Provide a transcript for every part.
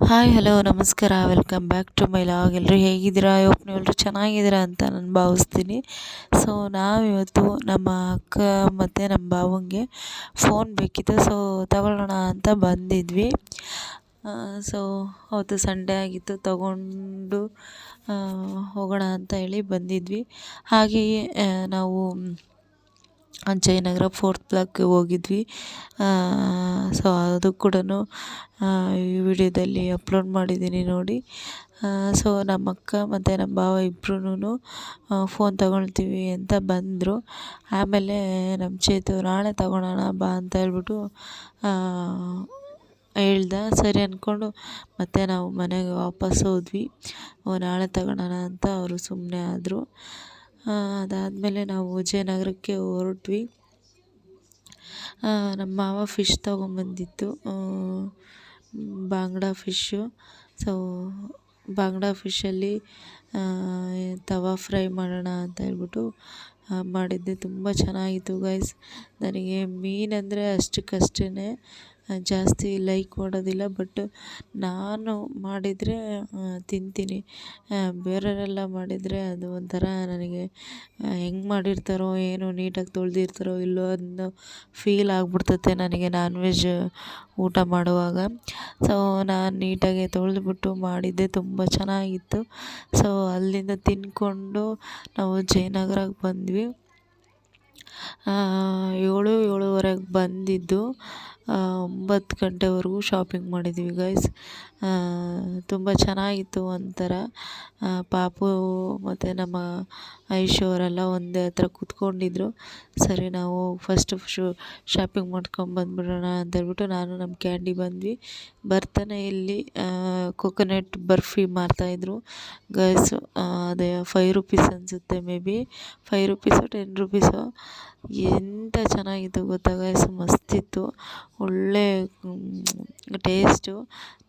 Hi hello ನಮಸ್ಕಾರ welcome back to my vlog ಎಲ್ಲರೂ ಹೇಗಿದ್ದೀರಾ? ಹೋಪ್ ನೀವೆಲ್ಲರೂ ಚೆನ್ನಾಗಿದ್ದೀರಾ ಅಂತ ನಾನು ಭಾವಿಸ್ತೀನಿ. ಸೊ ನಾವಿವತ್ತು ನಮ್ಮ ಅಕ್ಕ ಮತ್ತು ನಮ್ಮ ಭಾವಂಗೆ ಫೋನ್ ಬೇಕಿತ್ತು. ಸೊ ತಗೊಳ್ಳೋಣ ಅಂತ ಬಂದಿದ್ವಿ. ಸೊ ಅವತ್ತು ಸಂಡೇ ಆಗಿತ್ತು. ತಗೊಂಡು ಹೋಗೋಣ ಅಂತ ಹೇಳಿ ಬಂದಿದ್ವಿ. ಹಾಗೆಯೇ ನಾವು ಜಯನಗರ ಫೋರ್ತ್ ಬ್ಲಾಕ್ಗೆ ಹೋಗಿದ್ವಿ. ಸೊ ಅದು ಕೂಡ ಈ ವಿಡಿಯೋದಲ್ಲಿ ಅಪ್ಲೋಡ್ ಮಾಡಿದ್ದೀನಿ ನೋಡಿ. ಸೊ ನಮ್ಮ ಅಕ್ಕ ಮತ್ತು ನಮ್ಮ ಭಾವ ಇಬ್ರೂ ಫೋನ್ ತಗೊಳ್ತೀವಿ ಅಂತ ಬಂದರು. ಆಮೇಲೆ ನಮ್ಮ ಚೇತು ನಾಳೆ ತಗೊಳ್ಳೋಣ ಬಾ ಅಂತ ಹೇಳ್ಬಿಟ್ಟು ಹೇಳ್ದ. ಸರಿ ಅಂದ್ಕೊಂಡು ಮತ್ತೆ ನಾವು ಮನೆಗೆ ವಾಪಸ್ ಹೋದ್ವಿ. ನಾಳೆ ತಗೊಳ್ಳೋಣ ಅಂತ ಅವರು ಸುಮ್ಮನೆ ಆದರು. ಅದಾದಮೇಲೆ ನಾವು ವಿಜಯನಗರಕ್ಕೆ ಹೊರಟ್ವಿ. ನಮ್ಮ ಮಾವ ಫಿಶ್ ತೊಗೊಂಬಂದಿತ್ತು. ಬಾಂಗ್ಡಾ ಫಿಶ್ಶು ಸೊ ಬಾಂಗ್ಡಾ ಫಿಶ್ಶಲ್ಲಿ ತವಾ ಫ್ರೈ ಮಾಡೋಣ ಅಂತ ಹೇಳ್ಬಿಟ್ಟು ಮಾಡಿದ್ದೆ. ತುಂಬ ಚೆನ್ನಾಗಿತ್ತು ಗೈಸ್ ನನಗೆ ಮೀನಂದರೆ ಅಷ್ಟಕ್ಕಷ್ಟೇ ಜಾಸ್ತಿ ಲೈಕ್ ಮಾಡೋದಿಲ್ಲ ಬಟ್ ನಾನು ಮಾಡಿದರೆ ತಿಂತೀನಿ. ಬೇರೆಯವರೆಲ್ಲ ಮಾಡಿದರೆ ಅದು ಒಂಥರ ನನಗೆ ಹೆಂಗೆ ಮಾಡಿರ್ತಾರೋ, ಏನೋ ನೀಟಾಗಿ ತೊಳೆದಿರ್ತಾರೋ, ಇಲ್ಲೋ ಅನ್ನೋ ಫೀಲ್ ಆಗ್ಬಿಡ್ತೈತೆ ನನಗೆ ನಾನ್ ವೆಜ್ ಊಟ ಮಾಡುವಾಗ. ಸೊ ನಾನು ನೀಟಾಗಿ ತೊಳೆದ್ಬಿಟ್ಟು ಮಾಡಿದ್ದೆ, ತುಂಬ ಚೆನ್ನಾಗಿತ್ತು. ಸೊ ಅಲ್ಲಿಂದ ತಿಂದ್ಕೊಂಡು ನಾವು ಜಯನಗರಕ್ಕೆ ಬಂದ್ವಿ. ಏಳು ಏಳುವರೆಗೆ ಬಂದಿದ್ದು. ಒಂಬತ್ತು ಗಂಟೆವರೆಗೂ ಶಾಪಿಂಗ್ ಮಾಡಿದ್ದೀವಿ ಗೈಸ್ ತುಂಬ ಚೆನ್ನಾಗಿತ್ತು ಒಂಥರ. ಪಾಪು ಮತ್ತು ನಮ್ಮ ಐಶು ಅವರೆಲ್ಲ ಒಂದೇ ಹತ್ರ ಕೂತ್ಕೊಂಡಿದ್ರು. ಸರಿ ನಾವು ಫಸ್ಟ್ ಶೂ ಶಾಪಿಂಗ್ ಮಾಡ್ಕೊಂಡು ಬಂದ್ಬಿಡೋಣ ಅಂತ ಹೇಳ್ಬಿಟ್ಟು ನಾನು ನಮ್ಮ ಕ್ಯಾಂಡಿ ಬಂದ್ವಿ. ಬರ್ತಾನೆ ಇಲ್ಲಿ ಕೊಕೊನೆಟ್ ಬರ್ಫಿ ಮಾರ್ತಾಯಿದ್ರು ಗೈಸು ಅದೇ ಫೈವ್ ರುಪೀಸ್ ಅನಿಸುತ್ತೆ may be five rupees ten rupees ಎಂಥ ಚೆನ್ನಾಗಿತ್ತು ಗೊತ್ತಾ ಮಸ್ತಿತ್ತು ಒಳ್ಳೆ ಟೇಸ್ಟು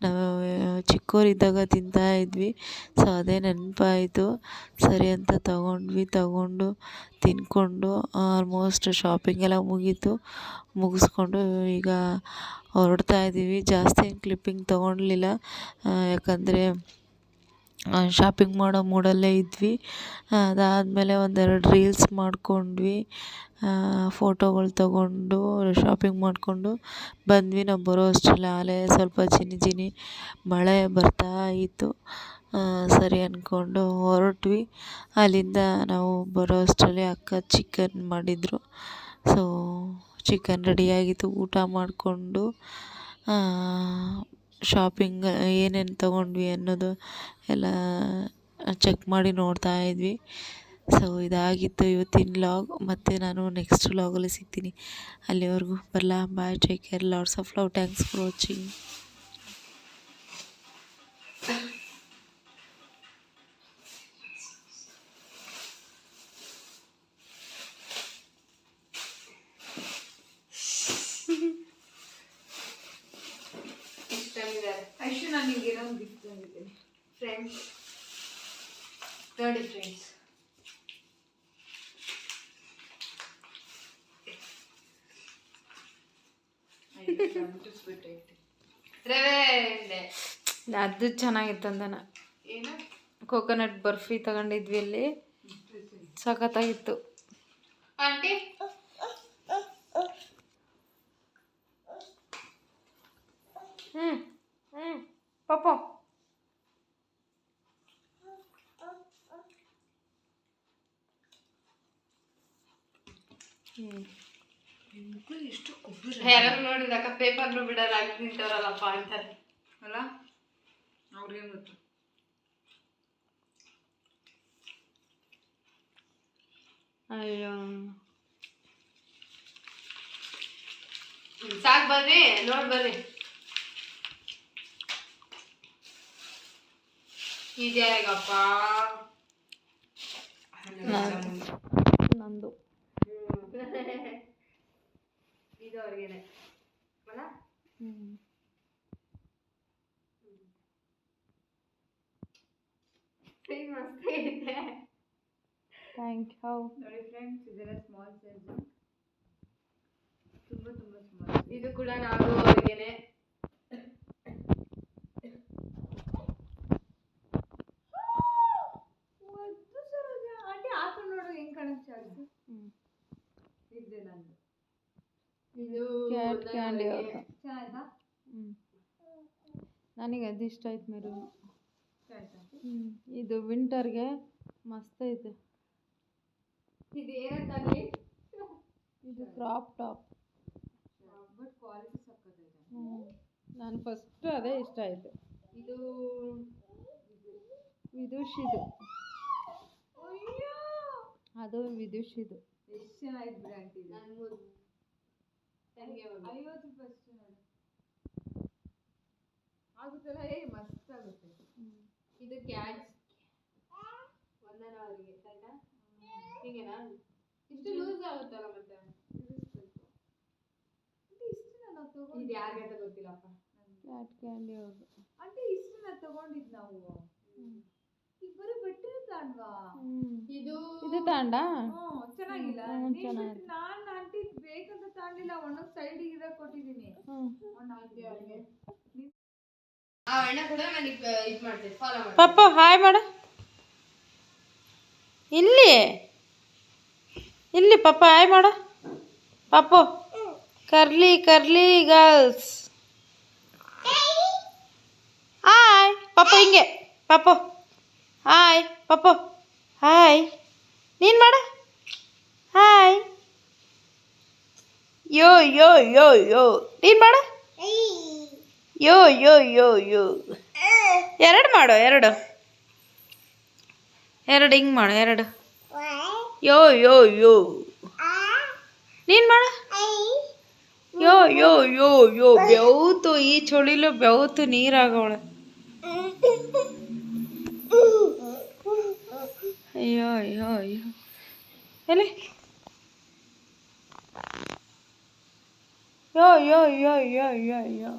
ನಾವು ಚಿಕ್ಕವರಿದ್ದಾಗ ತಿಂತಾಯಿದ್ವಿ ಸೊ ಅದೇ ನೆನಪಾಯಿತು. ಸರಿ ಅಂತ ತಗೊಂಡ್ವಿ. ತಗೊಂಡು ತಿಂದ್ಕೊಂಡು ಆಲ್ಮೋಸ್ಟ್ ಶಾಪಿಂಗ್ ಎಲ್ಲ ಮುಗೀತು. ಮುಗಿಸ್ಕೊಂಡು ಈಗ ಹೊರಡ್ತಾ ಇದ್ದೀವಿ. ಜಾಸ್ತಿ ಏನು ಕ್ಲಿಪ್ಪಿಂಗ್ ತೊಗೊಳ್ಲಿಲ್ಲ ಯಾಕಂದರೆ ಶಾಪಿಂಗ್ ಮಾಡೋ ಮೂಡಲ್ಲೇ ಇದ್ವಿ. ಅದಾದಮೇಲೆ ಒಂದೆರಡು ರೀಲ್ಸ್ ಮಾಡಿಕೊಂಡ್ವಿ. ಫೋಟೋಗಳು ತಗೊಂಡು ಶಾಪಿಂಗ್ ಮಾಡಿಕೊಂಡು ಬಂದ್ವಿ. ನಾವು ಬರೋ ಅಷ್ಟರಲ್ಲಿ ಆಗಲೇ ಸ್ವಲ್ಪ ಜಿನಿ ಜಿನಿ ಮಳೆ ಬರ್ತಾ ಇತ್ತು. ಸರಿ ಅಂದ್ಕೊಂಡು ಹೊರಟ್ವಿ. ಅಲ್ಲಿಂದ ನಾವು ಬರೋ ಅಷ್ಟರಲ್ಲಿ ಅಕ್ಕ ಚಿಕನ್ ಮಾಡಿದರು. ಸೊ ಚಿಕನ್ ರೆಡಿಯಾಗಿತ್ತು ಊಟ ಮಾಡಿಕೊಂಡು ಶಾಪಿಂಗ್ ಏನೇನು ತಗೊಂಡ್ವಿ ಅನ್ನೋದು ಎಲ್ಲ ಚೆಕ್ ಮಾಡಿ ನೋಡ್ತಾ ಇದ್ವಿ. ಸೊ ಇದಾಗಿತ್ತು ಇವತ್ತಿನ ಲಾಗ್ ಮತ್ತು ನಾನು ನೆಕ್ಸ್ಟ್ ಲಾಗಲ್ಲಿ ಸಿಗ್ತೀನಿ. ಅಲ್ಲಿವರೆಗೂ ಬರಲ್ಲ bye take care lots of love thanks for watching ತಂದಿದ್ದೀನಿ ಫ್ರೆಂಡ್ಸ್ ನೋಡಿ ಫ್ರೆಂಡ್ಸ್. ಅದು ಚೆನ್ನಾಗಿತ್ತು ಅಂದನ. ಏನು? ಕೋಕೋನಟ್ ಬರ್ಫಿ ತಗೊಂಡಿದ್ವಿ ಅಲ್ಲಿ. ಸಖತ್ತಾಗಿತ್ತು. ಆಂಟಿ? ಹ್ಞೂ ಹ್ಞೂ ಪಾಪ ಯಾರು ನೋಡಿದಾಗ ಪೇಪರ್ನು ಬಿಡಲ್ಲ ನಿಂತವ್ರಲ್ಲಪ್ಪ ಅಂತಾರೆ. ಅಲ್ಲ? ಅವ್ರಿಗೇನು ಗೊತ್ತು? ಅಯ್ಯೋ. ಸಾಕು ಬರ್ರಿ ನೋಡಿ ಬರ್ರಿ. ನಂದು. ಇದು ಅವ್ರಿಗೇನೆ. ಅಲ್ಲ ಮಸ್ತ್ ಇದೆ. ಥ್ಯಾಂಕ್ ಯು ನೋಡಿ ಫ್ರೆಂಡ್ಸ್ ಇದೆಲ್ಲ ಸ್ಮಾಲ್ ಸೈಜ್ ತುಂಬ ತುಂಬ ಸ್ಮಾಲ್ ಇದು ಕೂಡ ನಾವು ಅವ್ರಿಗೇನೆ ನನಗೆ ಅದು ಇಷ್ಟ ಆಯ್ತು ಮೇಡಮ್. ಹ್ಞೂ ಇದು ವಿಂಟರ್ಗೆ ಮಸ್ತ್ ಐತೆ. ಇದು ಇದು ಕ್ರಾಪ್ ಟಾಪ್. ಬಟ್ ಕ್ವಾಲಿಟಿ ನಾನು ಫಸ್ಟ್ ಅದೇ ಇಷ್ಟ ಆಯಿತು. ಇದು ವಿದುಷಿದು. ಅದು ವಿದುಷಿದು. ಎಷ್ಟು ಚೆನ್ನಾಗಿದೆ ನಾನು ಐವತ್ತು ಅಷ್ಟೇ ನೋಡಿ ಆಗುತ್ತಲ್ಲ? ಏ ಮಸ್ತ್ ಆಗುತ್ತೆ. ಇದು ಕ್ಯಾಚ್ ಒಂದನ ಅವರಿಗೆ ಕರೆಕ್ಟಾ ಹೀಗೇನಾ? ಇಷ್ಟು ಲೂಸ್ ಆಗುತ್ತಲ್ಲ ಮತ್ತೆ? ಇಷ್ಟು ನಾನು ತಗೊಂಡು ಇದು ಯಾರಿಗಂತ ಗೊತ್ತಿಲ್ಲಪ್ಪ. ಕ್ಯಾಟ್ ಕ್ಯಾಂಡಿ ಅವ್ರದ್ದು అంటే ಇಷ್ಟು ನಾ ತಗೊಂಡಿದ್ದು ನಾವು. ಬಟ್ಟೆ ತಾಂಡ್ವಾ? ಇದು ಇದು ತಾಂಡ? ಚೆನ್ನಾಗಿಲ್ಲ. ನೀನ್ ಚೆನ್ನಾಗಿದೆ. ಒಂದೊಂದ್ ಸೈಡ್ ಇದ ಕೊಟ್ಟಿದೀನಿ. ಪಪ್ಪ ಹಾಯ್ ಮಾಡ. ಇಲ್ಲಿ. ಇಲ್ಲಿ ಪಪ್ಪ ಹಾಯ್ ಮಾಡ. Pappu. Curly curly girls. Hi. ಪಪ್ಪ ಹಿಂಗೆ. ಪಪ್ಪು. ಹಾಯ್ ಪಪ್ಪು. ಹಾಯ್. ನೀನು ಮಾಡ ಹಾಯ್ ಯೋ ಯೋ ಯೋ ಯೋ. ನೀನು ಮಾಡ. ಯೋ ಯೋ ಯೋ ಯೋ. ಎರಡು ಮಾಡು, ಎರಡು. ಎರಡು ಹಿಂಗೆ ಮಾಡು, ಎರಡು. ಯೋ ಯೋ ಯೋ. ನೀನು ಮಾಡು. ಯೋ ಯೋ ಯೋ ಯೋ. ಬೆವ್ತು, ಈ ಚಳಿಲು ಬೆವ್ತು ನೀರಾಗವಳೆ ಅಯ್ಯೋ ಅಯ್ಯೋ ಅಯ್ಯೋ. ಎಲ್ಲಿ? ಯೋ ಯೋ ಯೋ ಯೋ ಯೋ ಯೋ